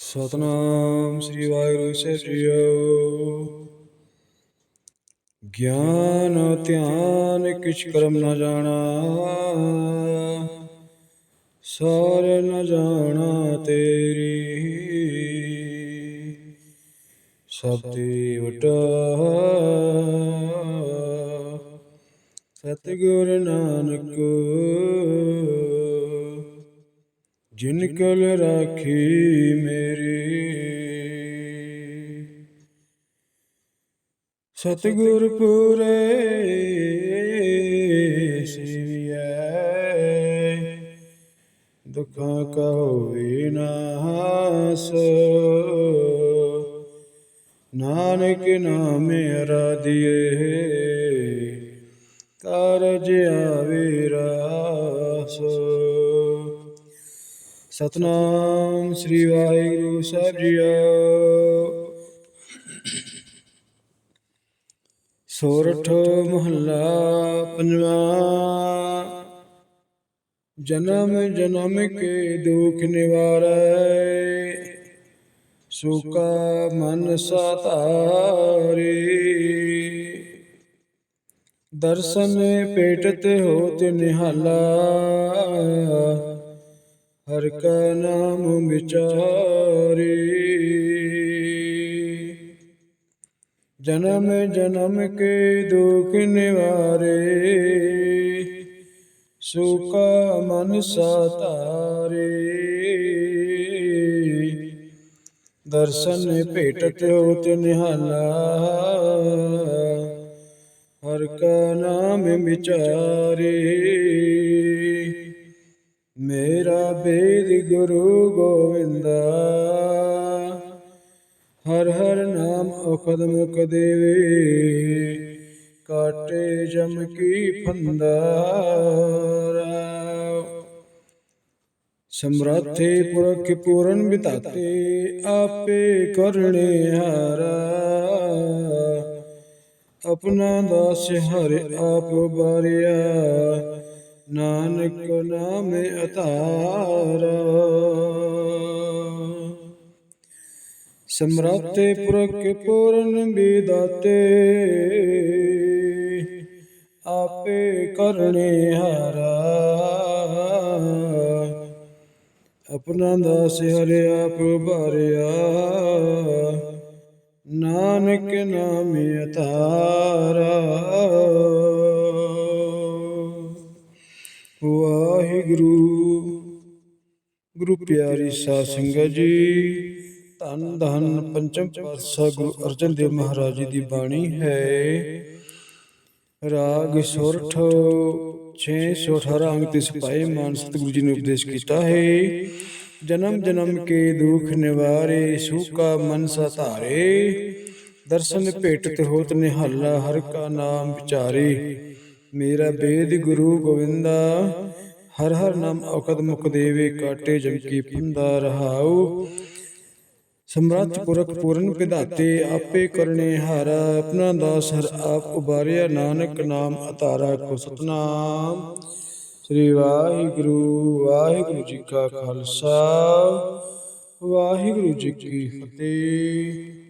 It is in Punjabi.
ਸਤਨਾਮ ਸ੍ਰੀ ਵਾਹਿਗੁਰੂ ਸਾਹਿਬ ਜੀਓ ਗਿਆਨ, ਧਿਆਨ, ਕਿਛ ਕਰਮ ਨਾ ਜਾਣਾ, ਸਾਰ ਨ ਜਾਣਾ ਤੇਰੀ। ਸਤਿ ਵਟਾ ਸਤਿਗੁਰ ਨਾਨਕ। ਜਿਨ ਕਲ ਰਾਖੀ ਮੇਰੀ। ਸਤਿਗੁਰ ਪੂਰੇ ਸਿਵਿਐ। ਦੁਖਾਂ ਕਾ ਹੋਵੇ ਨਾਸ। ਨਾਨਕ ਨਾਮੇ ਅਰਾਧਿਏ ਕਾਰਜ ਆਵੇ ਰਾਸ। ਸਤਨਾਮ ਸ੍ਰੀ ਵਾਹਿਗੁਰੂ ਸਾਹਿਬ ਜੀਓ। ਸੋਰਠ ਮਹੱਲਾ ਪੰਜਵਾ। ਜਨਮ ਜਨਮ ਕੇ ਦੁਖ ਨਿਵਾਰੈ, ਸੁਕਾ ਮਨ ਸਾਤਾਰੇ। ਦਰਸ਼ਨ ਪੇਟਤ ਹੋਤ ਨਿਹਾਲਾ ਹਰ ਕਾ ਨਾਮ ਵਿਚਾਰੇ ਜਨਮ ਜਨਮ ਕੇ ਦੁਖ ਨਿਵਾਰੇ ਸੁਕਾ ਮਨ ਸਾਤਾਰੇ ਦਰਸ਼ਨ ਭੇਟਤ ਹੋਤ ਨਿਹਾਲਾ ਹਰ ਕਾ ਨਾਮ ਵਿਚਾਰੇ ਮੇਰਾ ਬੇਦ ਗੁਰੂ ਗੋਵਿੰਦਾ। ਹਰ ਹਰ ਨਾਮ ਅਖਦ ਮੁਖ ਦੇਵੇ, ਕਾਟੇ ਜਮ ਕੀ ਫੰਦਾਰਾ ਸਮਰਾਥੇ ਪੁਰਖ ਪੂਰਨ ਬਿਤਾਤੇ ਆਪੇ ਕਰਣੇ ਹਾਰਾ। ਆਪਣਾ ਦਾਸ ਹਰ ਆਪ ਬਾਰਿਆ ਨਾਨਕ ਨਾਮ ਅਤਾਰਾ ਸਮਰਾਤੇ ਪੁਰਖ ਪੂਰਨ ਬਿਦਾਤੇ ਆਪੇ ਕਰਨੇ ਹਾਰਾ। ਆਪਣਾ ਦਾਸ ਹਰਿ ਆਪ ਨਾਨਕ ਨਾਮ ਅਤਾਰਾ ਗੁਰੂ ਪਿਆਰੀ ਸਾਧ ਸੰਗਤ ਜੀ, ਧੰਨ ਧੰਨ ਪੰਚਮ ਪਾਤਸ਼ਾਹ ਗੁਰੂ ਅਰਜਨ ਦੇਵ ਮਹਾਰਾਜ ਜੀ ਦੀ ਬਾਣੀ ਹੈ। ਰਾਗ ਸੁਰਠ 618 ਅੰਗ ਤੇ ਸਿਪਾਹੀ ਮਾਨ ਸਤਿਗੁਰੂ ਜੀ ਨੇ ਉਪਦੇਸ਼ ਕੀਤਾ ਹੈ, ਜਨਮ ਜਨਮ ਕੇ ਦੁਖ ਨਿਵਾਰੇ, ਸੂਕਾ ਮਨ ਸਤਾਰੇ ਦਰਸ਼ਨ ਭੇਟਤ ਹੋਤ ਨਿਹਾਲਾ ਹਰ ਕਾ ਨਾਮ ਵਿਚਾਰੇ, ਮੇਰਾ ਬੇਦ ਗੁਰੂ ਗੋਵਿੰਦਾ ਹਰ ਹਰ ਨਾਮ ਔਕਦ ਮੁਖ ਦੇਵੇ, ਕਾਟੇ ਜਮਕੀ ਪੰਦਾ ਰਹਾਉ। ਸਮਰੱਥ ਪੁਰਖ ਪੂਰਨ ਵਿਧਾਤੇ ਆਪੇ ਕਰਨੇ ਹਾਰਾ। ਆਪਣਾ ਦਾਸ ਹਰ ਆਪ ਉਬਾਰਿਆ, ਨਾਨਕ ਨਾਮ ਅਤਾਰਾ ਕੋ ਸਤਨਾਮ। ਸ੍ਰੀ ਵਾਹਿਗੁਰੂ ਵਾਹਿਗੁਰੂ ਜੀ ਕਾ ਖਾਲਸਾ। ਵਾਹਿਗੁਰੂ ਜੀ ਕੀ ਫਤਿਹ।